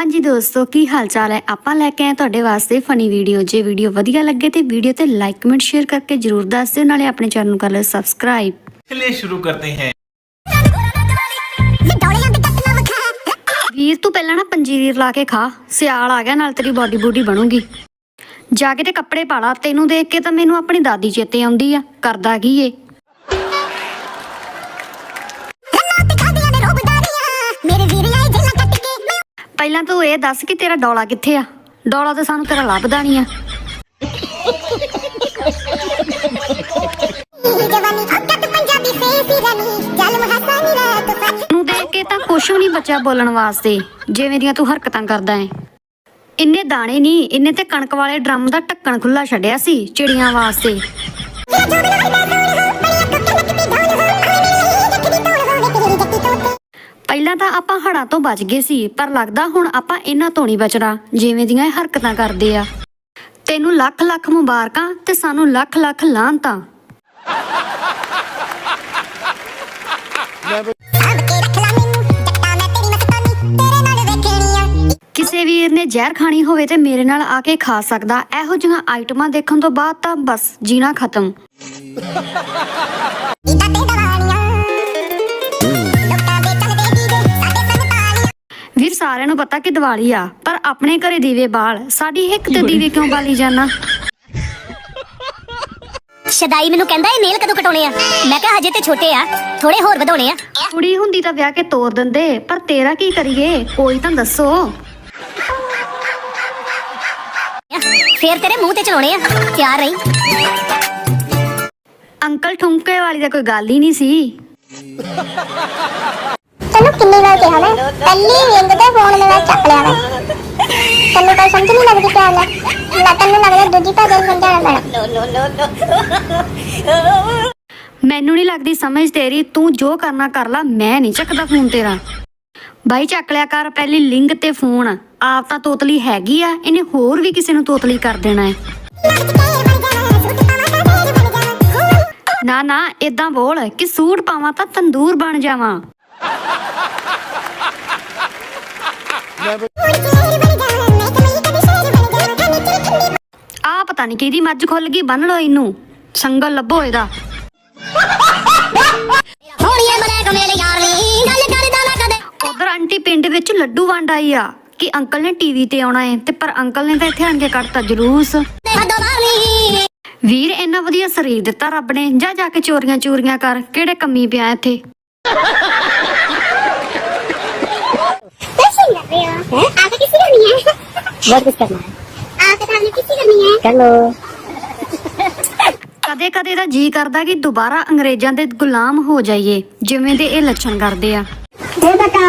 ਹਾਂਜੀ ਦੋਸਤੋ ਕੀ ਹਾਲ ਚਾਲ ਹੈ ਆਪਾਂ ਲੈ ਕੇ ਆਏ ਤੁਹਾਡੇ ਵਾਸਤੇ ਫਨੀ ਵੀਡੀਓ ਜੇ ਵੀਡੀਓ ਵਧੀਆ ਲੱਗੇ ਤੇ ਵੀਡੀਓ ਤੇ ਲਾਈਕ ਕਮੈਂਟ ਸ਼ੇਅਰ ਕਰਕੇ ਜਰੂਰ ਦੱਸ ਦਿਓ ਨਾਲੇ ਆਪਣੇ ਚੈਨਲ ਨੂੰ ਕਰ ਲਓ ਸਬਸਕ੍ਰਾਈਬ चलिए शुरू करते हैं ਵੀਰ ਤੂੰ ਪਹਿਲਾਂ ਨਾ ਪੰਜੀਰੀ ਲਾ ਕੇ ਖਾ ਸਿਆਲ ਆ ਗਿਆ ਨਾਲ ਤੇਰੀ ਬਾਡੀ ਬੂਡੀ ਬਣੂਗੀ ਜਾ ਕੇ ਤੇ ਕੱਪੜੇ ਪਾ ਲਾ ਤੈਨੂੰ ਦੇਖ ਕੇ ਤਾਂ ਮੈਨੂੰ ਆਪਣੀ ਦਾਦੀ ਚੇਤੇ ਆਉਂਦੀ ਆ ਕਰਦਾ ਕੀ ਏ ਪਹਿਲਾਂ ਤੂੰ ਇਹ ਦੱਸ ਕਿ ਤੇਰਾ ਡੋਲਾ ਕਿੱਥੇ ਆ? ਡੋਲਾ ਤਾਂ ਸਾਨੂੰ ਤੇਰਾ ਲੱਭਦਾ ਨਹੀਂ ਆ। ਨੂੰ ਦੇਖ ਕੇ ਤਾਂ ਕੁਛ ਵੀ ਨਹੀਂ ਬਚਿਆ ਬੋਲਣ ਵਾਸਤੇ, ਜਿਵੇਂ ਦੀਆਂ ਤੂੰ ਹਰਕਤਾਂ ਕਰਦਾ ਏ ਇੰਨੇ ਦਾਣੇ ਨਹੀਂ, ਇੰਨੇ ਤੇ ਕਣਕ ਵਾਲੇ ਡਰਮ ਦਾ ਢੱਕਣ ਖੁੱਲਾ ਛੱਡਿਆ ਸੀ ਚਿੜੀਆਂ ਵਾਸਤੇ। ਪਹਿਲਾਂ ਤਾਂ ਆਪਾਂ ਹੜਾਂ ਤੋਂ ਬਚ ਗਏ ਸੀ, ਪਰ ਲੱਗਦਾ ਹੁਣ ਆਪਾਂ ਇਹਨਾਂ ਤੋਂ ਨਹੀਂ ਬਚਣਾ, ਜਿਵੇਂ ਦੀਆਂ ਇਹ ਹਰਕਤਾਂ ਕਰਦੇ ਆ। ਤੈਨੂੰ ਲੱਖ ਲੱਖ ਮੁਬਾਰਕਾਂ ਤੇ ਸਾਨੂੰ ਲੱਖ ਲੱਖ ਲਾਹਨਤਾਂ। ਕਿਸੇ ਵੀਰ ਨੇ ਜ਼ਹਿਰ ਖਾਣੀ ਹੋਵੇ ਤੇ ਮੇਰੇ ਨਾਲ ਆ ਕੇ ਖਾ ਸਕਦਾ, ਇਹੋ ਜਿਹੀਆਂ ਆਈਟਮਾਂ ਦੇਖਣ ਤੋਂ ਬਾਅਦ ਤਾਂ ਬਸ ਜੀਣਾ ਖਤਮ। ਸਾਰਿਆਂ ਨੂੰ ਪਤਾ ਕਿ ਦੀਵਾਲੀ ਆ ਪਰ ਆਪਣੇ ਘਰੇ ਦੀਵੇ ਬਾਲ ਸਾਡੀ ਇੱਕ ਤੇ ਦੀਵੇ ਕਿਉਂ ਬਾਲੀ ਜਾਣਾ ਸ਼ਦਾਈ ਮੈਨੂੰ ਕਹਿੰਦਾ ਇਹ ਨੇਲ ਕਦੋਂ ਕਟਾਉਣੇ ਆ? ਮੈਂ ਕਿਹਾ ਹਜੇ ਤੇ ਛੋਟੇ ਆ ਥੋੜੇ ਹੋਰ ਵਧਾਉਣੇ ਆ। ਕੁੜੀ ਹੁੰਦੀ ਤਾਂ ਵਿਆਹ ਕੇ ਤੋਰ ਦਿੰਦੇ ਪਰ ਤੇਰਾ ਕੀ ਕਰੀਏ? ਕੋਈ ਤਾਂ ਦੱਸੋ। ਫੇਰ ਤੇਰੇ ਮੂੰਹ ਤੇ ਚਲਾਉਣੇ ਆ ਤਿਆਰ ਰਹੀ। ਅੰਕਲ ਠੁੰਕੇ ਵਾਲੀ ਦਾ ਕੋਈ ਗੱਲ ਹੀ ਨਹੀਂ ਸੀ। ਤੈਨੂੰ ਕਿੰਨੀ ਵਾਰ ਕਿਹਾ ਮੈਂ ਪਹਿਲੀ ਰਿੰਗ ਤੇ ਫੋਨ ਮੇਰਾ ਚੱਕ ਲਿਆ ਮੈਂ ਤੈਨੂੰ ਕੋਈ ਸਮਝ ਨਹੀਂ ਲੱਗਦੀ ਪਿਆ ਲੈ ਮੈਂ ਤੈਨੂੰ ਲੱਗਦਾ ਦੂਜੀ ਭਾਜਾ ਸਮਝਾਣਾ ਪੈਣਾ। ਮੈਨੂੰ ਨਹੀਂ ਲੱਗਦੀ ਸਮਝ ਤੇਰੀ, ਤੂੰ ਜੋ ਕਰਨਾ ਕਰ ਲਾ, ਮੈਂ ਨਹੀਂ ਚੱਕਦਾ ਫੋਨ ਤੇਰਾ। ਬਾਈ ਚੱਕ ਲਿਆ ਕਰ, ਪਹਿਲੀ ਲਿੰਗ ਤੇ ਫੋਨ ਆਪ ਤਾਂ ਤੋਤਲੀ ਹੈਗੀ ਆ, ਇਹਨੇ ਹੋਰ ਵੀ ਕਿਸੇ ਨੂੰ ਤੋਤਲੀ ਕਰ ਦੇਣਾ ਹੈ। ਨਾ ਨਾ ਇਦਾਂ ਬੋਲ, ਕਿ ਸੂਟ ਪਾਵਾਂ ਤਾਂ ਤੰਦੂਰ ਬਣ ਜਾਵਾਂ। ਆ ਪਤਾ ਨਹੀਂ ਕਿਹਦੀ ਮੱਝ ਖੁੱਲ ਗਈ ਬੰਨ ਲੋ ਇਹਨੂੰ। ਸੰਗਲ ਲੱਭੋ ਇਹਦਾ। ਹੋਣੀਏ ਮਰੇ ਕੋ ਮੇਰੇ ਯਾਰ ਨੀ ਗੱਲ ਕਰਦਾ ਨਾ ਕਦੇ। ਉਧਰ ਆਂਟੀ ਪਿੰਡ ਵਿੱਚ ਲੱਡੂ ਵੰਡ ਆਈ ਆ ਕਿ ਅੰਕਲ ਨੇ ਟੀਵੀ ਤੇ ਆਉਣਾ ਹੈ ਤੇ ਪਰ ਅੰਕਲ ਨੇ ਤਾਂ ਇੱਥੇ ਆਣ ਕੇ ਕੱਢਤਾ ਜਲੂਸ। ਵੀਰ ਇੰਨਾ ਵਧੀਆ ਸਰੀਰ ਦਿੱਤਾ ਰੱਬ ਨੇ ਜਾ ਜਾ ਕੇ ਚੋਰੀਆਂ ਚੋਰੀਆਂ ਕਰ ਕਿਹੜੇ ਕੰਮੀ ਪਿਆ ਇੱਥੇ? कैसे लग रहे हो आगे किसी का नहीं है ਬਹੁਤ ਕੁਝ ਕਰਨਾ ਹੈ आगे तो हमने किसी का नहीं है ਚਲੋ ਕਦੇ ਕਦੇ ਤਾਂ ਜੀ ਕਰਦਾ ਕਿ ਦੁਬਾਰਾ ਅੰਗਰੇਜ਼ਾਂ ਦੇ ਗੁਲਾਮ ਹੋ ਜਾਈਏ ਜਿਵੇਂ ਦੇ ਇਹ ਲੱਛਣ ਕਰਦੇ ਆ ये बता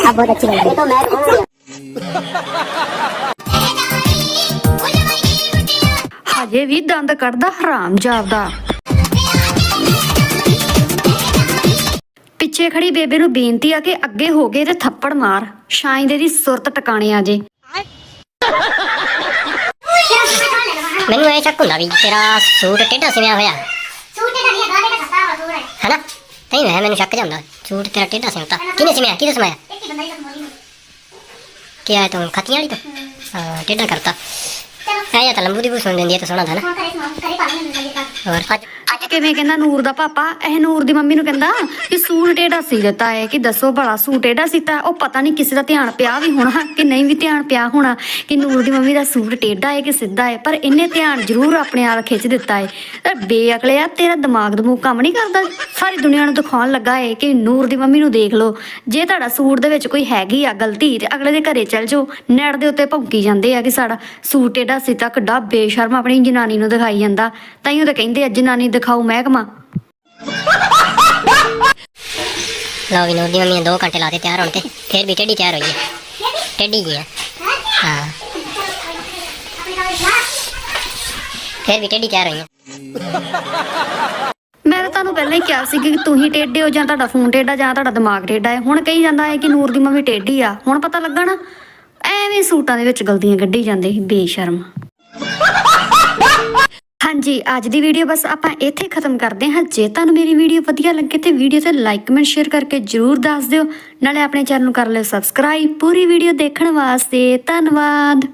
ਆ ਬਹੁਤ ਅੱਛੀ ਲੱਗ ਰਹੀ ਹੈ ਹਜੇ ਵੀ ਦੰਦ ਕੱਢਦਾ ਹਰਾਮ ਜਾਪਦਾ ਪਿੱਛੇ ਖੜੀ ਬੇਬੇ ਨੂੰ ਬੇਨਤੀ ਆ ਕਿ ਅੱਗੇ ਹੋ ਗਏ ਤੇ ਥੱਪੜ ਮਾਰ। ਸ਼ਾਇਦ ਦੀ ਸੁਰਤ ਟਿਕਾਣੇ ਆ ਜੇ। ਮੈਨੂੰ ਇਹ ਸ਼ੱਕ ਹੁੰਦਾ ਵੀ ਤੇਰਾ ਸੂਟ ਟੇਢਾ ਸਿਵਿਆ ਹੋਇਆ। ਸੂਟ ਜਾਂਦਾ ਸੂਟ ਤੇਰਾ ਟੇਢਾ ਸਿਵਤਾ ਕਿਨੇ ਸਿਵਿਆ? ਕਿਹਦੇ ਸਿਵਿਆ ਕੀ ਆਇਆ ਤੂੰ? ਖੱਤੀਆਂ ਵਾਲੀ ਤੋਂ? ਹਾਂ। ਕਰਤਾ। ਐ ਤਾਂ ਲੰਬੂ ਦੀ ਬੂ ਸੁਣ ਜਾਂਦੀ ਹੈ ਤਾਂ ਸੋਹਣਾ ਥਾ ਨਾ। ਹੋਰ ਅੱਜ ਕਿਵੇਂ ਕਹਿੰਦਾ, ਨੂਰ ਦਾ ਪਾਪਾ? ਇਹ ਨੂਰ ਦੀ ਮੰਮੀ ਨੂੰ ਕਹਿੰਦਾ ਕਿ ਸੂਟ ਟੇਢਾ ਸੀ ਦਿੱਤਾ ਹੈ ਕਿ ਦੱਸੋ ਭਲਾ ਸੂਟ ਟੇਢਾ ਸੀਤਾ ਉਹ ਪਤਾ ਨਹੀਂ ਕਿਸੇ ਦਾ ਧਿਆਨ ਪਿਆ ਵੀ ਹੋਣਾ ਕਿ ਨਹੀਂ ਵੀ ਧਿਆਨ ਪਿਆ ਹੋਣਾ, ਕਿ ਨੂਰ ਦੀ ਮੰਮੀ ਦਾ ਸੂਟ ਟੇਢਾ ਹੈ ਕਿ ਸਿੱਧਾ ਹੈ, ਪਰ ਇਹਨੇ ਧਿਆਨ ਜ਼ਰੂਰ ਆਪਣੇ ਆਲ ਖਿੱਚ ਦਿੱਤਾ ਹੈ। ਤੇ ਬੇਅਕਲਿਆ ਤੇਰਾ ਦਿਮਾਗ ਦਮੂਗ ਕੰਮ ਨਹੀਂ ਕਰਦਾ। ਸਾਰੀ ਦੁਨੀਆ ਨੂੰ ਦਿਖਾਉਣ ਲੱਗਾ ਹੈ ਕਿ ਨੂਰ ਦੀ ਮੰਮੀ ਨੂੰ ਦੇਖ ਲਓ। ਜੇ ਤੁਹਾਡਾ ਸੂਟ ਦੇ ਵਿੱਚ ਕੋਈ ਹੈਗੀ ਆ ਗਲਤੀ, ਤੇ ਅਗਲੇ ਦੇ ਘਰੇ ਚਲ ਜਾਓ। ਨੈਟ ਦੇ ਉੱਤੇ ਭੌਂਕੀ ਜਾਂਦੇ ਆ ਕਿ ਸਾਡਾ ਸੂਟ ਟੇਢਾ ਸੀਤਾ ਤੱਕ ਬੇਸ਼ਰਮ ਆਪਣੀ ਜਨਾਨੀ ਨੂੰ ਦਿਖਾਈ ਜਾਂਦਾ। ਤਾਂ ਹੀ ਉਹ ਤਾਂ ਕਹਿੰਦੇ ਆ, ਜਨਾਨੀ ਦਿਖਾਓ ਮਹਿਕਮਾ। ਲਓ ਵੀ ਨੂਰ ਦੀ ਮੰਮੀ ਨੇ 2 ਘੰਟੇ ਲਾਤੇ ਤਿਆਰ ਹੋਣ ਤੇ ਫਿਰ ਵੀ ਟੇਢੀ ਤਿਆਰ ਹੋਈ ਹੈ। ਟੇਢੀ ਜੀ ਹੈ ਹਾਂ। ਫਿਰ ਵੀ ਟੇਢੀ ਤਿਆਰ ਹੋਈ ਹੈ। ਮੈਂ ਤਾਂ ਤੁਹਾਨੂੰ ਪਹਿਲਾਂ ਹੀ ਕਿਹਾ ਸੀ ਕਿ ਤੂੰ ਹੀ ਟੇਢੇ ਹੋ ਜਾਂ ਤੁਹਾਡਾ ਫੋਨ ਟੇਢਾ ਜਾਂ ਤੁਹਾਡਾ ਦਿਮਾਗ ਟੇਢਾ ਹੈ। ਹੁਣ ਕਹੀ ਜਾਂਦਾ ਹੈ ਕਿ ਨੂਰ ਦੀ ਮੰਮੀ ਟੇਢੀ ਆ। ਹੁਣ ਪਤਾ ਲੱਗਣਾ ਐਵੇਂ ਸੂਟਾਂ ਦੇ ਵਿੱਚ ਗਲਤੀਆਂ ਕੱਢੀ ਜਾਂਦੇ ਸੀ ਬੇਸ਼ਰਮ। ਹਾਂਜੀ, ਅੱਜ ਦੀ ਵੀਡੀਓ ਬਸ ਆਪਾਂ ਇੱਥੇ ਖਤਮ ਕਰਦੇ ਹਾਂ। ਜੇ ਤੁਹਾਨੂੰ ਮੇਰੀ ਵੀਡੀਓ ਵਧੀਆ ਲੱਗੇ ਤੇ ਵੀਡੀਓ ਤੇ ਲਾਈਕ ਕਮੈਂਟ ਸ਼ੇਅਰ ਕਰਕੇ ਜਰੂਰ ਦੱਸ ਦਿਓ। ਨਾਲੇ ਆਪਣੇ ਚੈਨਲ ਨੂੰ ਕਰ ਲਿਓ ਸਬਸਕ੍ਰਾਈਬ ਪੂਰੀ ਵੀਡੀਓ ਦੇਖਣ ਵਾਸਤੇ ਧੰਨਵਾਦ।